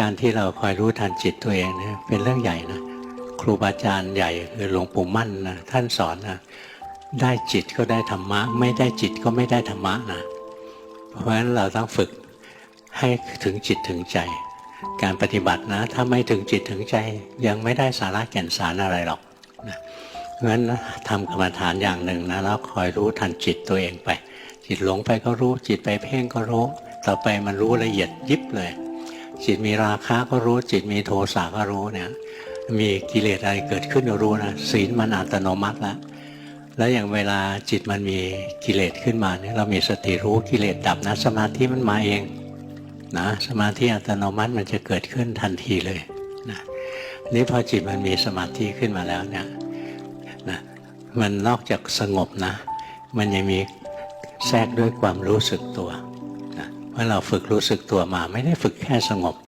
การที่เราคอยรู้ทันจิตตัวเองเนี่ยเป็นเรื่องใหญ่นะครูบาอาจารย์ใหญ่คือหลวงปู่มั่นนะท่านสอนนะได้จิตก็ได้ธรรมะ ไม่ได้จิตก็ไม่ได้ธรรมะนะเพราะฉะนั้นเราต้องฝึกให้ถึงจิตถึงใจ การปฏิบัตินะ ถ้าไม่ถึงจิตถึงใจยังไม่ได้สาระแก่นสารอะไรหรอกนะเพราะฉะนั้นทำกรรมฐานอย่างหนึ่งนะแล้วคอยรู้ทันจิตตัวเองไป จิตหลงไปก็รู้จิตไปเพ่งก็รู้ ต่อไปมันรู้ละเอียดยิบเลย จิตมีราคะก็รู้จิตมีโทสะก็รู้เนี่ยมีกิเลสอะไรเกิดขึ้นก็รู้นะศีลมันอัตโนมัติแล้วแล้วอย่างเวลาจิตมันมีกิเลสขึ้นมาเนี่ยเรามีสติรู้กิเลสดับนะสมาธิมันมาเองนะสมาธิอัตโนมัติมันจะเกิดขึ้นทันทีเลยนะนี่พอจิตมันมีสมาธิขึ้นมาแล้วเนี่ยนะมันนอกจากสงบนะ มันยังมีแทรกด้วยความรู้สึกตัว เพราะเราฝึกรู้สึกตัวมาไม่ได้ฝึกแค่สงบ